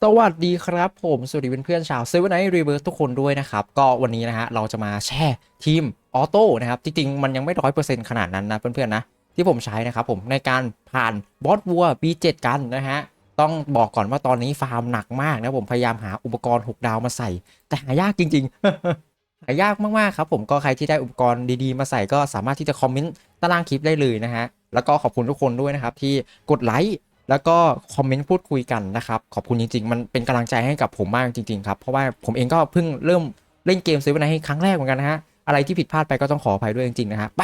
สวัสดีครับผมสวัสดีเพื่อนๆชาวเซเว่นไนท์รีเวิร์สทุกคนด้วยนะครับ ก็วันนี้นะฮะเราจะมาแช่ทีมออโต้นะครับ จริงๆ มันยังไม่ร้อยเปอร์เซ็นต์ขนาดนั้นนะเพื่อนๆนะ ที่ผมใช้นะครับผมในการผ่านบอสวัว B7 กันนะฮะ ต้องบอกก่อนว่าตอนนี้ฟาร์มหนักมากนะผมพยายามหาอุปกรณ์ 6 ดาวมาใส่ แต่หายากจริง ๆ หายากมากๆครับผมก็ใครที่ได้อุปกรณ์ดีๆ มาใส่ก็สามารถที่จะคอมเมนต์ตารางคลิปได้เลยนะฮะแล้วก็ขอบคุณทุกคนด้วยนะครับที่กดไลค์ แล้วก็คอมเมนต์พูดคุยกันนะครับ ขอบคุณจริงๆ มันเป็นกำลังใจให้กับผมมากจริงๆครับ เพราะว่าผมเองก็เพิ่งเริ่มเล่นเกมเซเว่นไนให้ครั้งแรกเหมือนกันนะฮะ อะไรที่ผิดพลาดไปก็ต้องขออภัยด้วยจริงๆนะฮะไป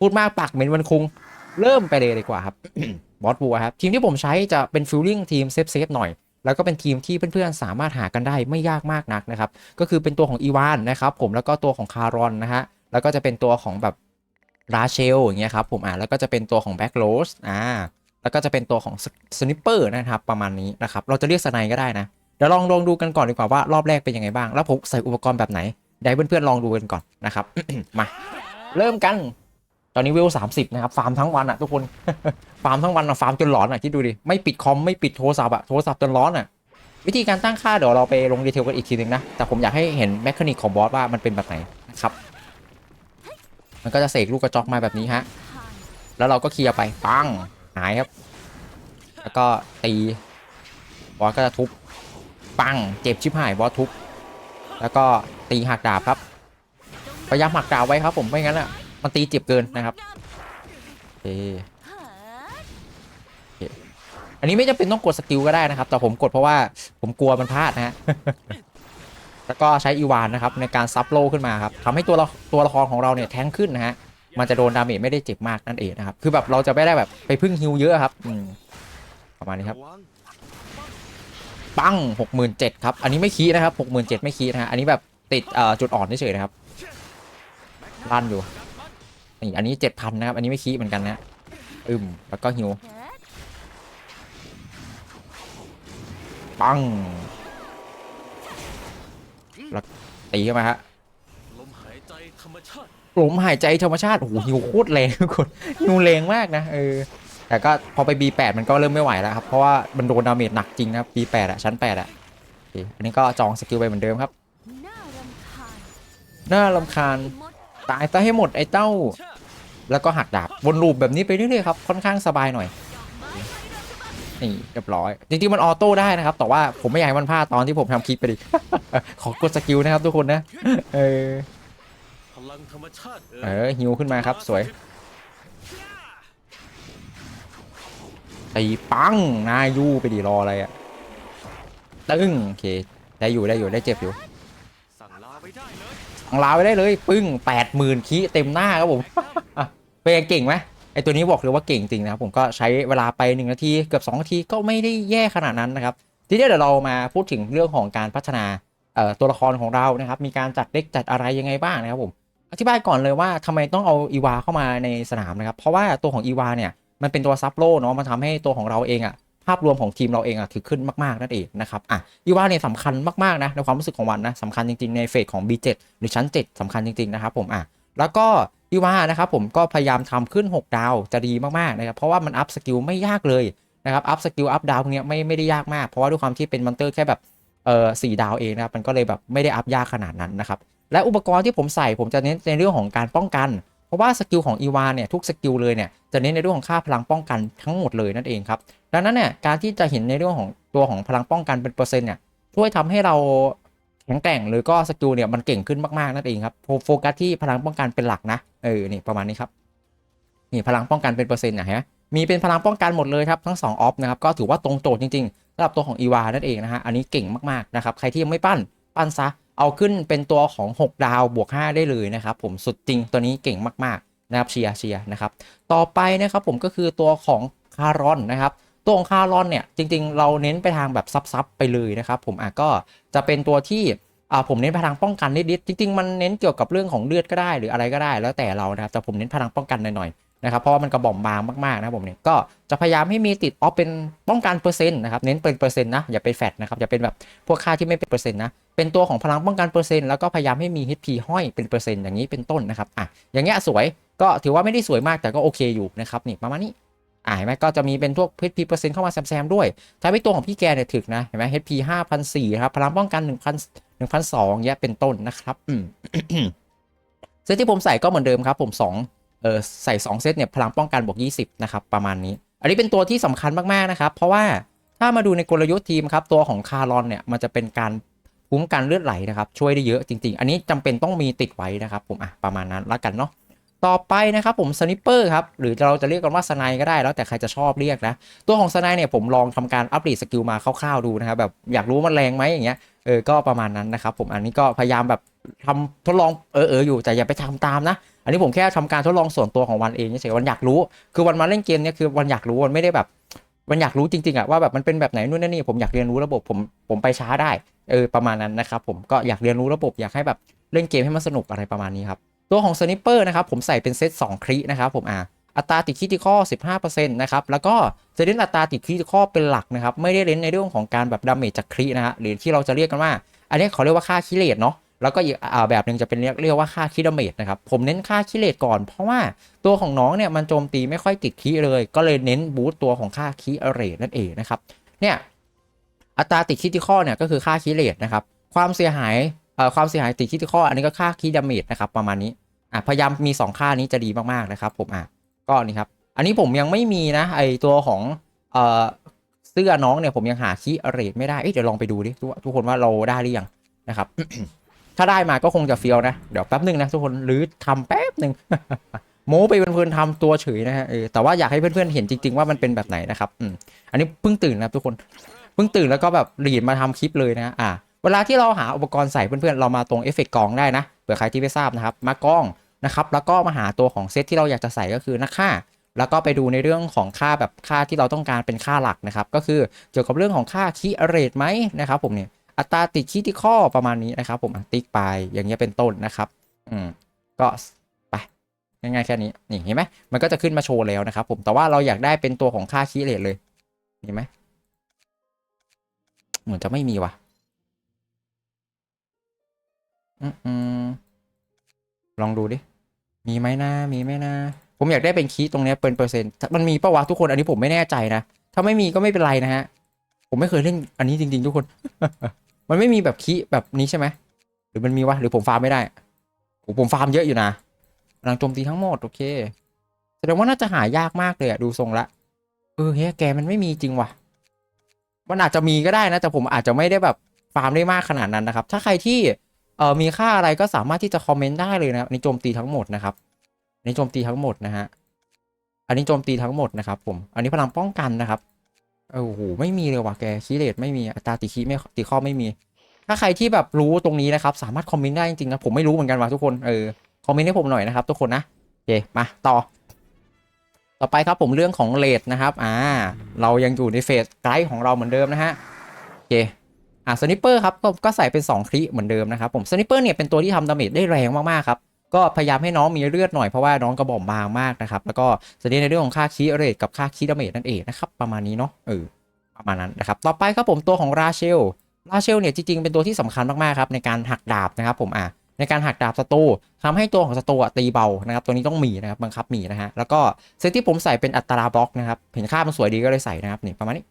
พูดมากปากเหม็นวันคง เริ่มไปเลยดีกว่าครับบอสบัวครับ ทีมที่ผมใช้จะเป็นฟิลลิ่งทีมเซฟเซฟหน่อย แล้วก็เป็นทีมที่เพื่อนๆสามารถหากันได้ไม่ยากมากนักนะครับ ก็คือเป็นตัวของอีวานนะครับผมแล้วก็ตัวของคารอนนะฮะแล้วก็จะเป็นตัวของแบบราเชลอย่างเงี้ยครับผมอ่าแล้วก็จะเป็นตัวของแบ็กโรสอ่า แล้วก็จะเป็นตัวของสนิปเปอร์นะครับประมาณนี้นะครับเราจะเรียกสไนก็ได้นะเดี๋ยวลองลองดูกันก่อนดีกว่าว่ารอบแรกเป็นยังไงบ้าง แล้วผมใส่อุปกรณ์แบบไหนได้เพื่อนๆลองดูกันก่อนนะครับมาเริ่มกัน ตอนนี้เวสามสิบนะครับฟาร์มทั้งวันอะทุกคนฟาร์มทั้งวันอะฟาร์มจนหลอนอะคิดดูดิไม่ปิดคอมไม่ปิดโทรศัพท์อะโทรศัพท์จนร้อนอะวิธีการตั้งค่าเดี๋ยวเราไปลงดีเทลกันอีกทีนึงนะแต่ผมอยากให้เห็นแมคานิกของบอสว่ามันเป็นแบบไหนนะครับมันก็จะเสกลูกกระจอกมาแบบนี้ฮะแล้วเราก็เคลียร์ไปปัง หายครับ แล้วก็ตีบอสก็จะทุบปังเจ็บชิบหายบอสทุบ แล้วก็ตีหักดาบครับพยายามหักดาบไว้ครับ ผมไม่งั้นอะมันตีเจ็บเกินนะครับโอเคอันนี้ไม่จำเป็นต้องกดสกิลก็ได้นะครับ แต่ผมกดเพราะว่าผมกลัวมันพลาดนะฮะแล้วก็ใช้อีวานนะครับในการซับโลขึ้นมาครับทำให้ตัวตัวละครของเราเนี่ยแทงขึ้นนะฮะ มันจะโดนดาเมจไม่ได้เจ็บมากนั่นเองนะครับ คือแบบเราจะไม่ได้แบบไปพึ่งฮิวเยอะครับประมาณนี้ครับ ปังหกหมื่นเจ็ดครับ อันนี้ไม่คีนะครับหกหมื่นเจ็ดไม่คีนะฮะ อันนี้แบบติดจุดอ่อนเฉยๆนะครับลั่นอยู่นี่อันนี้เจ็ดพันนะครับ อันนี้ไม่คีเหมือนกันนะอึมแล้วก็ฮิวปังแล้วตีเข้ามาฮะลมหายใจธรรมชาติ ลมหายใจธรรมชาติ โอ้โหฮิวโคตรแรงทุกคนฮิวแรงมากนะ เออ แต่ก็พอไป B8 มันก็เริ่มไม่ไหวแล้วครับ เพราะว่ามันโดนดาเมจหนักจริงนะครับ B8 อะชั้น 8อะโอเคอันนี้ก็จองสกิลไปเหมือนเดิมครับ น่ารำคาญน่าลำคาญ ตายซะให้หมดไอ้เจ้า แล้วก็หักดาบวนลูปแบบนี้ไปเรื่อยๆครับ ค่อนข้างสบายหน่อย นี่เรียบร้อย จริงๆมันออโต้ได้นะครับ แต่ว่าผมไม่อยากให้มันพลาดตอนที่ผมทำคลิปไปดิ ขอกดสกิลนะครับทุกคนนะ เออ พลังธรรมชาติเออฮิวขึ้นมาครับสวยตีปังหนายู่ไปดีรออะไรอะตึ้งโอเคได้อยู่ได้อยู่ได้เจ็บอยู่สั่งลาไว้ได้เลยสั่งลาไปได้เลย ปึ้งแปดหมื่นคีเต็มหน้าครับผมเป็นไงเก่งไหมไอตัวนี้บอกเลยว่าเก่งจริงนะครับผมก็ใช้เวลาไป 1 นาทีเกือบ 2 นาทีก็ไม่ได้แย่ขนาดนั้นนะครับ ทีนี้เดี๋ยวเรามาพูดถึงเรื่องของการพัฒนาเอ่อตัวละครของเรานะครับ มีการจัดเด็กจัดอะไรยังไงบ้างนะครับผม อธิบายก่อนเลยว่าทำไมต้องเอาอีวาเข้ามาในสนามนะครับ เพราะว่าตัวของอีวาเนี่ยมันเป็นตัวซับโลเนาะมันทำให้ตัวของเราเองอะภาพรวมของทีมเราเองอะถือขึ้นมาก ๆ นั่นเองนะครับอะอีวาเนี่ยสำคัญมาก ๆ นะในความรู้สึกของวันนะสำคัญจริง ๆ ในเฟสของ B7 หรือชั้น 7สำคัญจริง ๆ นะครับผมอะแล้วก็อีวานะครับผมก็พยายามทำขึ้น 6 ดาวจะดีมาก ๆ นะครับ เพราะว่ามันอัพสกิลไม่ยากเลยนะครับอัพสกิลอัพดาวพวกเนี้ยไม่ไม่ได้ยากมาก เพราะว่าด้วยความที่เป็นมอนเตอร์แค่แบบเออสี่ดาวเองนะครับมันก็เลยแบบไม่ได้อัพยากขนาดนั้นนะครับ และอุปกรณ์ที่ผมใส่ผมจะเน้นในเรื่องของการป้องกัน เพราะว่าสกิลของอีวานเนี่ยทุกสกิลเลยเนี่ยจะเน้นในเรื่องของค่าพลังป้องกันทั้งหมดเลยนั่นเองครับดังนั้นเนี่ยการที่จะเห็นในเรื่องของตัวของพลังป้องกันเป็นเปอร์เซ็นต์เนี่ยช่วยทำให้เราแข็งแกร่งหรือก็สกิลเนี่ยมันเก่งขึ้นมากๆนั่นเองครับโฟโฟกัสที่พลังป้องกันเป็นหลักนะเออนี่ประมาณนี้ครับนี่พลังป้องกันเป็นเปอร์เซ็นต์นะฮะมีเป็นพลังป้องกันหมดเลยครับทั้ง2ออฟนะครับก็ถือว่าตรงโจทย์จริงๆสำหรับตัวของอีวานั่นเองนะฮะอันนี้เก่งมากๆนะครับใครที่ยังไม่ปั้นปั้นซะ เอาขึ้นเป็นตัวของ 6 ดาวบวก 5 ได้เลยนะครับผมสุดจริงตัวนี้เก่งมากๆนะครับเชียร์เชียร์นะครับต่อไปนะครับผมก็คือตัวของคารอนนะครับตัวของคารอนเนี่ยจริงๆ เราเน้นไปทางแบบซับๆไปเลยนะครับผมอะก็จะเป็นตัวที่อ่าผมเน้นไปทางป้องกันนิดๆจริงๆ มันเน้นเกี่ยวกับเรื่องของเลือดก็ได้หรืออะไรก็ได้แล้วแต่เรานะครับแต่ผมเน้นพลังป้องกันหน่อยๆ นะครับเพราะว่ามันกระบอกบางมากๆนะครับผมเนี่ยก็จะพยายามให้มีติดออฟเป็นป้องกันเปอร์เซ็นต์นะครับเน้นเป็นเปอร์เซ็นต์นะอย่าไปแฟดนะครับอย่าเป็นแบบพวกค่าที่ไม่เป็นเปอร์เซ็นต์นะเป็นตัวของพลังป้องกันเปอร์เซ็นต์แล้วก็พยายามให้มี HP ห้อยเป็นเปอร์เซ็นต์อย่างนี้เป็นต้นนะครับอะอย่างเงี้ยสวยก็ถือว่าไม่ได้สวยมากแต่ก็โอเคอยู่นะครับนี่ประมาณนี้อ่าเห็นไหมก็จะมีเป็นพวก HP เปอร์เซ็นต์เข้ามาแซมๆด้วยทำให้ตัวของพี่แกเนี่ยถึกนะเห็นไหม HP 5,400นะครับพลังป้องกัน1,000 1,200เงี้ยเป็นต้นนะครับอืมเซตที่ผมใส่ก็เหมือนเดิมครับผม2 เออใส่ 2 เซตเนี่ยพลังป้องกันบวก 20 นะครับ ประมาณนี้ อันนี้เป็นตัวที่สำคัญมาก ๆ นะครับ เพราะว่าถ้ามาดูในกลยุทธ์ทีมครับ ตัวของคารอนเนี่ย มันจะเป็นการคุ้มกันเลือดไหลนะครับ ช่วยได้เยอะจริง ๆ อันนี้จำเป็นต้องมีติดไว้นะครับผมอะประมาณนั้นละกันเนาะต่อไปนะครับผมสนิปเปอร์ครับ หรือเราจะเรียกกันว่าสไนก็ได้แล้วแต่ใครจะชอบเรียกนะ ตัวของสไนเนี่ยผมลองทำการอัปเดตสกิลมาคร่าวๆดูนะครับแบบอยากรู้มันแรงไหมอย่างเงี้ยเออก็ประมาณนั้นนะครับผมอันนี้ก็พยายามแบบ ทำทดลองเออเอออยู่แต่อย่าไปทำตามนะ อันนี้ผมแค่ทำการทดลองส่วนตัวของวันเองเฉยวันอยากรู้ คือวันมาเล่นเกมเนี่ยคือวันอยากรู้วันไม่ได้แบบวันอยากรู้จริงๆอะว่าแบบมันเป็นแบบไหนนู่นนี่ผมอยากเรียนรู้ระบบผมผมไปช้าได้เออประมาณนั้นนะครับผมก็อยากเรียนรู้ระบบอยากให้แบบเล่นเกมให้มันสนุกอะไรประมาณนี้ครับตัวของสนิปเปอร์นะครับผมใส่เป็นเซต2ครินะครับผมอ่าอัตราติดคิติคอ15%นะครับแล้วก็จะเล่นอัตราติดคิติคอเป็นหลักนะครับไม่ได้เล่นในเรื่องของการแบบดาเมจจากครินะฮะหรือที่เราจะเรียกกันว่า อันนี้เขาเรียกว่าค่าคิเลตเนาะ แล้วก็อีกอ่าแบบหนึ่งจะเป็นเรียกเรียกว่าค่าคิดเมจนะครับ ผมเน้นค่าคิเลตก่อน เพราะว่าตัวของน้องเนี่ยมันโจมตีไม่ค่อยติดคีเลย ก็เลยเน้นบูตตัวของค่าคิเรตนั่นเองนะครับ เนี่ยอัตราติดคิติคอเนี่ยก็คือค่าคิเลตนะครับ ความเสียหายเอ่อความเสียหายติดคิติคออันนี้ก็ค่าคิดาเมจนะครับประมาณนี้อะพยายามมี 2 ค่านี้จะดีมากๆนะครับ ผมอะก็นี่ครับ อันนี้ผมยังไม่มีนะไอตัวของเอ่อเสื้อน้องเนี่ยผมยังหาคิเรตไม่ได้เอ๊ะเดี๋ยวลองไปดูดิทุกทุกคนว่าเราได้หรือยังนะครับ ถ้าได้มาก็คงจะเฟียวนะ เดี๋ยวแป๊บหนึ่งนะทุกคนหรือทำแป๊บหนึ่งโม้ไปเพลินๆทำตัวเฉยนะฮะแต่ว่าอยากให้เพื่อนๆเห็นจริง ๆ ว่ามันเป็นแบบไหนนะครับอืมอันนี้เพิ่งตื่นนะทุกคนเพิ่งตื่นแล้วก็แบบรีดมาทำคลิปเลยนะอ่าเวลาที่เราหาอุปกรณ์ใส่เพื่อนๆเรามาตรงเอฟเฟกต์กองได้นะเผื่อใครที่ไม่ทราบนะครับ มากล้องนะครับ แล้วก็มาหาตัวของเซตที่เราอยากจะใส่ก็คือนักฆ่าแล้วก็ไปดูในเรื่องของค่าแบบค่าที่เราต้องการเป็นค่าหลักนะครับ ก็คือเกี่ยวกับเรื่องของค่าคีเรตไหมนะครับผมเนี่ย อัตราติดคิที่ข้อประมาณนี้นะครับ ผมติ๊กไปอย่างเงี้ยเป็นต้นนะครับ อืมก็ไปง่ายๆแค่นี้นี่เห็นไหมมันก็จะขึ้นมาโชว์แล้วนะครับ ผมแต่ว่าเราอยากได้เป็นตัวของค่าคีเรตเลยเห็นไหมเหมือนจะไม่มีว่ะอืมลองดูดิ มีไหมนะ มีไหมนะ ผมอยากได้เป็นคีย์ตรงเนี้ยเป็นเปอร์เซ็นต์มันมีปะวะทุกคน อันนี้ผมไม่แน่ใจนะ ถ้าไม่มีก็ไม่เป็นไรนะฮะ ผมไม่เคยเล่นอันนี้จริง ๆ ทุกคน มันไม่มีแบบคีแบบนี้ใช่ไหมหรือมันมีวะหรือผมฟาร์มไม่ได้โอ้ผมฟาร์มเยอะอยู่นะพลังโจมตีทั้งหมดโอเคแสดงว่าน่าจะหายากมากเลยอะดูทรงละเออเฮ้ยแกมันไม่มีจริงว่ะ มันอาจจะมีก็ได้นะ แต่ผมอาจจะไม่ได้แบบฟาร์มได้มากขนาดนั้นนะครับ ถ้าใครที่เออมีค่าอะไรก็สามารถที่จะคอมเมนต์ได้เลยนะครับอันโจมตีทั้งหมดนะครับอันโจมตีทั้งหมดนะฮะอันนี้โจมตีทั้งหมดนะครับผม อันนี้พลังป้องกันนะครับ โอ้โหไม่มีเลยว่ะแกคีเลตไม่มีอัตราติคีไม่ติข้อไม่มี ถ้าใครที่แบบรู้ตรงนี้นะครับ สามารถคอมเมนต์ได้จริงๆนะผมไม่รู้เหมือนกันว่ะทุกคนเออคอมเมนต์ให้ผมหน่อยนะครับทุกคนนะโอเคมาต่อ ต่อไปครับผมเรื่องของเลดนะครับอ่าเรายังอยู่ในเฟสไกด์ของเราเหมือนเดิมนะฮะโอเคอ่าสนิปเปอร์ครับก็ก็ใส่เป็น2คลิเหมือนเดิมนะครับผมสนิปเปอร์เนี่ยเป็นตัวที่ทำดาเมจได้แรงมากๆครับ ก็พยายามให้น้องมีเลือดหน่อยเพราะว่าน้องกระบอกบางมากนะครับ แล้วก็จะเน้นในเรื่องของค่าคีเรทกับค่าคีดาเมจนั่นเองนะครับประมาณนี้เนาะเออประมาณนั้นนะครับ ต่อไปครับผมตัวของราเชลราเชลเนี่ยจริงๆเป็นตัวที่สำคัญมากๆครับในการหักดาบนะครับผมอะในการหักดาบศัตรูทำให้ตัวของศัตรูตีเบานะครับ ตัวนี้ต้องมีนะครับบังคับมีนะฮะแล้วก็เซตที่ผมใส่เป็นอัตราบล็อกนะครับเห็นค่ามันสวยดีก็เลยใส่นะครับนี่ประมาณนี้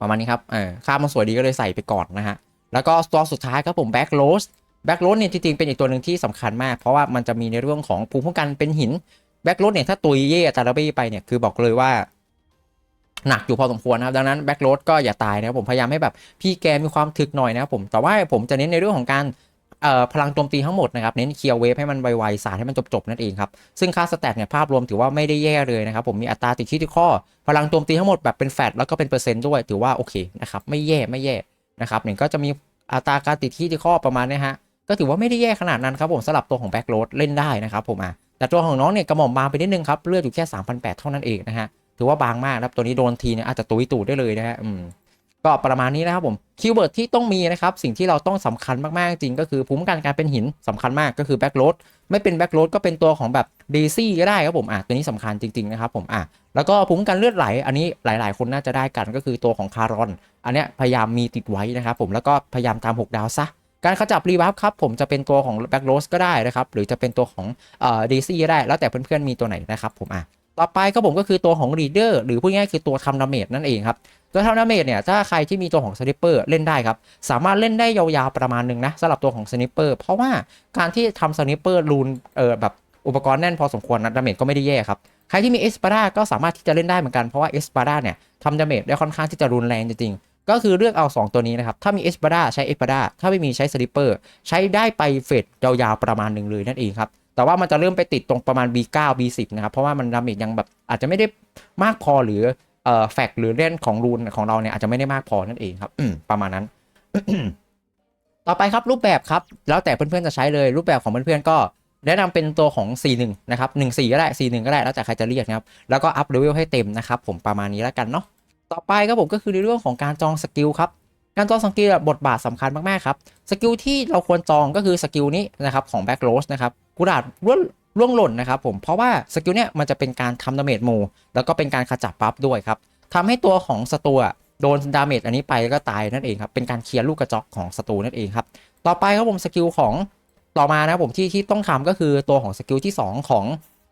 ประมาณนี้ครับเออค่ามันสวยดีก็เลยใส่ไปก่อนนะฮะแล้วก็ตัวสุดท้ายครับผมแบ็กโรส แบ็กโรสเนี่ยจริงๆเป็นอีกตัวหนึ่งที่สำคัญมาก เพราะว่ามันจะมีในเรื่องของภูมิคุ้มกันเป็นหินแบ็กโรสเนี่ยถ้าตุยเย่ตาลาบี้ไปเนี่ยคือบอกเลยว่าหนักอยู่พอสมควรนะครับดังนั้นแบ็กโรดก็อย่าตายนะครับผมพยายามให้แบบพี่แกมีความถึกหน่อยนะครับผมแต่ว่าผมจะเน้นในเรื่องของการพลังโจมตีทั้งหมดนะครับเน้นเคลียร์เวฟให้มันไวๆสาดให้มันจบๆนั่นเองครับซึ่งค่าสแตทเนี่ยภาพรวมถือว่าไม่ได้แย่เลยนะครับผมมีอัตราติดคิดที่ข้อ พลังโจมตีทั้งหมดแบบเป็นแฟตแล้วก็เป็นเปอร์เซ็นต์ด้วยถือว่าโอเคนะครับไม่แย่ไม่แย่นะครับเนี่ยก็จะมีอัตราการติดคิดที่ข้อประมาณนี้ฮะ ก็ถือว่าไม่ได้แย่ขนาดนั้นครับผมสำหรับตัวของแบ็กโรดเล่นได้นะครับผมอะแต่ตัวของน้องเนี่ยกระหม่อมบางไปนิดนึงครับเลือดอยู่แค่3,800เท่านั้นเองนะฮะถือว่าบางมากนะครับตัวนี้โดนทีเนี่ยอาจจะตุยตูดได้เลยนะฮะอืมก็ประมาณนี้นะครับผมคีย์เวิร์ดที่ต้องมีนะครับสิ่งที่เราต้องสำคัญมากๆจริงก็คือภูมิคุ้มกันการเป็นหินสำคัญมากก็คือแบ็กโรดไม่เป็นแบ็กโรดก็เป็นตัวของแบบเดซี่ก็ได้ครับผมอะตัวนี้สำคัญจริงๆนะครับผมอะแล้วก็ภูมิคุ้มกันเลือดไหล อันนี้หลาย ๆ คนน่าจะได้กันก็คือตัวของคารอน อันเนี้ยพยายามมีติดไว้นะครับผมแล้วก็พยายามตาม 6 ดาวซะ การขจับรีบัฟครับผมจะเป็นตัวของแบ็กโรสก็ได้นะครับหรือจะเป็นตัวของเอ่อเดซี่ได้แล้วแต่เพื่อนๆมีตัวไหนนะครับผมอะต่อไปก็ผมก็คือตัวของ Reader หรือพูดง่ายๆคือตัวทำดาเมจนั่นเองครับตัวทำดาเมจเนี่ยถ้าใครที่มีตัวของสไนเปอร์เล่นได้ครับ สามารถเล่นได้ยาวๆประมาณหนึงนะสำหรับตัวของสไนเปอร์เพราะว่าการที่ทำสไนเปอร์รูนเออแบบอุปกรณ์แน่นพอสมควรนะดาเมจก็ไม่ได้แย่ครับใครที่มีเอสปาดาก็สามารถที่จะเล่นได้เหมือนกันเพราะว่าเอสปาดาเนี่ยทำดาเมจได้ค่อนข้างที่จะรุนแรงจริงๆ ก็คือเลือกเอา 2 ตัวนี้นะครับ ถ้ามีเอสปาดาใช้เอสปาดาถ้าไม่มีใช้สลิปเปอร์ใช้ได้ไปเฟดยาวๆประมาณหนึ่งเลยนั่นเองครับ แต่ว่ามันจะเริ่มไปติดตรงประมาณ B9 B10 นะครับ เพราะว่ามันดาเมจยังแบบอาจจะไม่ได้มากพอหรือเอ่อแฟกหรือเล่นของรูนของเราเนี่ยอาจจะไม่ได้มากพอนั่นเองครับประมาณนั้น ต่อไปครับรูปแบบครับ แล้วแต่เพื่อนๆจะใช้เลยรูปแบบของเพื่อนๆก็แนะนำเป็นตัวของ 41 นะครับ 14 ก็ได้ 41 ก็ได้ แล้วแต่ใครจะเรียกนะครับ แล้วก็อัพเลเวลให้เต็มนะครับ ผมประมาณนี้แล้วกันเนาะ ต่อไปครับผมก็คือในเรื่องของการจองสกิลครับการจองสกิลบทบาทสำคัญมากๆครับสกิลที่เราควรจองก็คือสกิลนี้นะครับของแบ็กโรสนะครับกุดาดร่วงร่วงหล่นนะครับผมเพราะว่าสกิลเนี้ยมันจะเป็นการทำดาเมจหมู่แล้วก็เป็นการขจัดบัฟด้วยครับทำให้ตัวของศัตรูอะโดนดาเมจอันนี้ไปแล้วก็ตายนั่นเองครับเป็นการเคลียร์ลูกกระจอกของศัตรูนั่นเองครับต่อไปครับผมสกิลของต่อมานะครับผมที่ที่ต้องทำก็คือตัวของสกิลที่ 2 ของ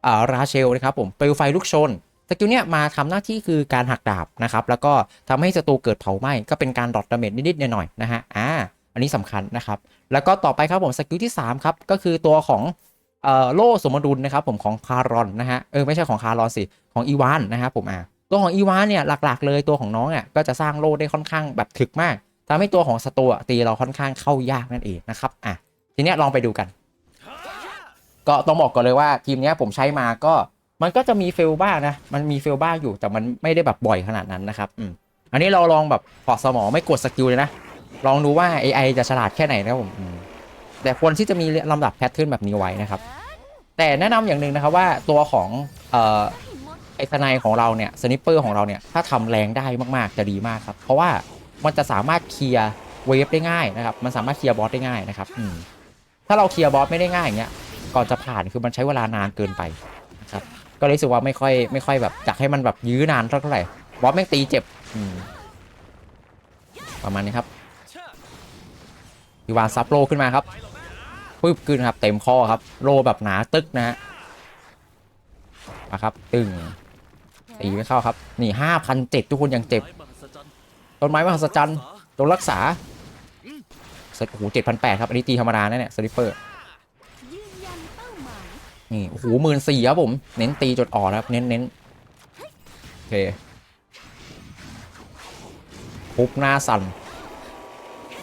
อ่าราเชลนะครับผมเปลวไฟลุกชน สกิลเนี้ยมาทำหน้าที่คือการหักดาบนะครับแล้วก็ทำให้ศัตรูเกิดเผาไหม้ก็เป็นการดรอปดาเมจนิดๆหน่อยๆนะฮะอ่าอันนี้สำคัญนะครับ แล้วก็ต่อไปครับผมสกิลที่3ครับก็คือตัวของเอ่อโล่สมดุลนะครับผมของคารอนนะฮะเออไม่ใช่ของคารอนสิของอีวานนะครับผมอ่าตัวของอีวานเนี่ยหลักๆ เลยตัวของน้องอะก็จะสร้างโล่ได้ค่อนข้างแบบถึกมากทำให้ตัวของศัตรูตีเราค่อนข้างเข้ายากนั่นเองนะครับอะทีเนี้ยลองไปดูกัน ก็ต้องบอกก่อนเลยว่าทีมเนี้ยผมใช้มาก็ มันก็จะมีเฟลบ้างนะ มันมีเฟลบ้างอยู่แต่มันไม่ได้แบบบ่อยขนาดนั้นนะครับอืมอันนี้เราลองแบบปอดสมองไม่กดสกิลเลยนะ ลองดูว่า AI จะฉลาดแค่ไหนนะครับผมแต่ควรที่จะมีลำดับแพทเทิร์นแบบนี้ไว้นะครับ แต่แนะนำอย่างหนึ่งนะครับว่าตัวของเอ่อไอ้ทนายของเราเนี่ยสนิปเปอร์ของเราเนี่ยถ้าทำแรงได้มากๆจะดีมากครับ เพราะว่ามันจะสามารถเคลียร์เวฟได้ง่ายนะครับ มันสามารถเคลียร์บอสได้ง่ายนะครับอืถ้าเราเคลียร์บอสไม่ได้ง่ายอย่างเงี้ยก่อนจะผ่านคือมันใช้เวลานานเกินไป ก็รู้สึกว่าไม่ค่อยไม่ค่อยแบบอยากให้มันแบบยื้อนานเท่าไหร่บอสแม่งตีเจ็บประมาณนี้ครับอีวานซับโลขึ้นมาครับปึ๊บขึ้นครับ เต็มข้อครับ โลแบบหนาตึกนะฮะมาครับ ตึงตีไม่เข้าครับ นี่ห้าพันเจ็ดทุกคนยังเจ็บ ต้นไม้มหัศจรรย์ตัวรักษาเสร็จโอ้โหเจ็ดพันแปดครับ อันนี้ตีธรรมดาแนะเนี่ยสลิปเปอร์ นี่โอ้โหหมื่นสี่ครับผม เน้นตีจดอ่อนนะครับ เน้นเน้นโอเคปุ๊บหน้าสั่น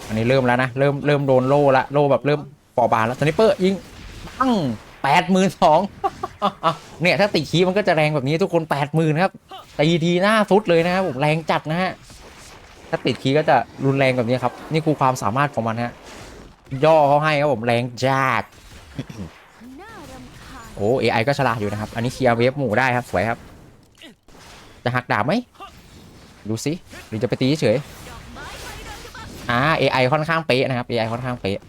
อันนี้เริ่มแล้วนะ เริ่มเริ่มโดนโล่ละ โล่แบบเริ่มฟอบานแล้วสไนเปอร์ยิงปังแปดหมื่นสองเนี่ย ถ้าตีคีมันก็จะแรงแบบนี้ทุกคนแปดหมื่นครับตีทีหน้าฟุตเลยนะครับผมแรงจัดนะฮะถ้าติดคีก็จะรุนแรงแบบนี้ครับ นี่คือความสามารถของมันฮะย่อเขาให้ครับผมแรงจัด โอ้ AI ก็ฉลาดอยู่นะครับ อันนี้เคลียร์เวฟหมู่ได้ครับ สวยครับ จะหักดาบไหม ดูสิหรือจะไปตีเฉยอกไม้ไฟโดยเฉพาะๆอ่า AI ค่อนข้างเป๊ะนะครับ AI ค่อนข้างเป๊ะ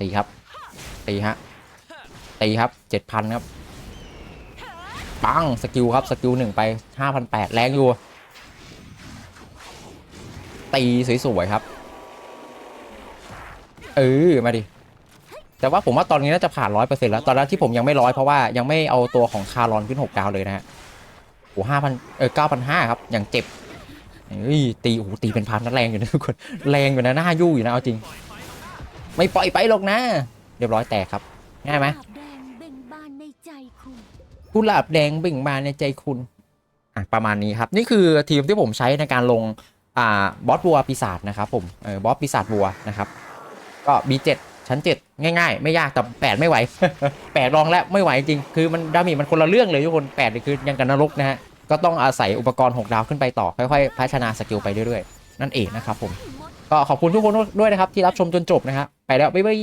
ตีครับ ตีฮะ ตีครับ7,000ครับ ปัง สกิลครับ สกิลหนึ่งไป5,800แรงอยู่ ตีสวยๆครับ เออ มาดิ แต่ว่าผมว่าตอนนี้น่าจะผ่านร้อยเปอร์เซ็นต์แล้ว ตอนแรกที่ผมยังไม่ร้อยเพราะว่ายังไม่เอาตัวของคารอนขึ้นหกดาวเลยนะฮะโอ้ห้าพันเออเก้าพันห้าครับ อย่างเจ็บเฮ้ยตีโอ้โหตีเป็นพันนั่นแรงอยู่นะทุกคน แรงอยู่นะหน้ายู่อยู่นะเอาจริง ไม่ปล่อยไปหรอกนะ เรียบร้อยแตกครับ ง่ายไหมดาบแดงเบ่งบานในใจคุณกุหลาบแดงเบ่งบานในใจคุณอะประมาณนี้ครับ นี่คือทีมที่ผมใช้ในการลงอ่าบอสบัวปีศาจนะครับผมเออบอสปีศาจบัวนะครับ ก็ B7 ชั้น7ง่ายๆ ไม่ยากแต่8ไม่ไหว8ลองแล้วไม่ไหวจริงคือมันดามีมันคนละเรื่องเลยทุกคน8นี่คือยังกันนรกนะฮะก็ต้องอาศัยอุปกรณ์ 6 ดาวขึ้นไปต่อ ค่อยๆ พัฒนาสกิลไปเรื่อยๆ นั่นเองนะครับผม ก็ขอบคุณทุกคนด้วยนะครับ ที่รับชมจนจบนะครับไปแล้ว บ๊ายบาย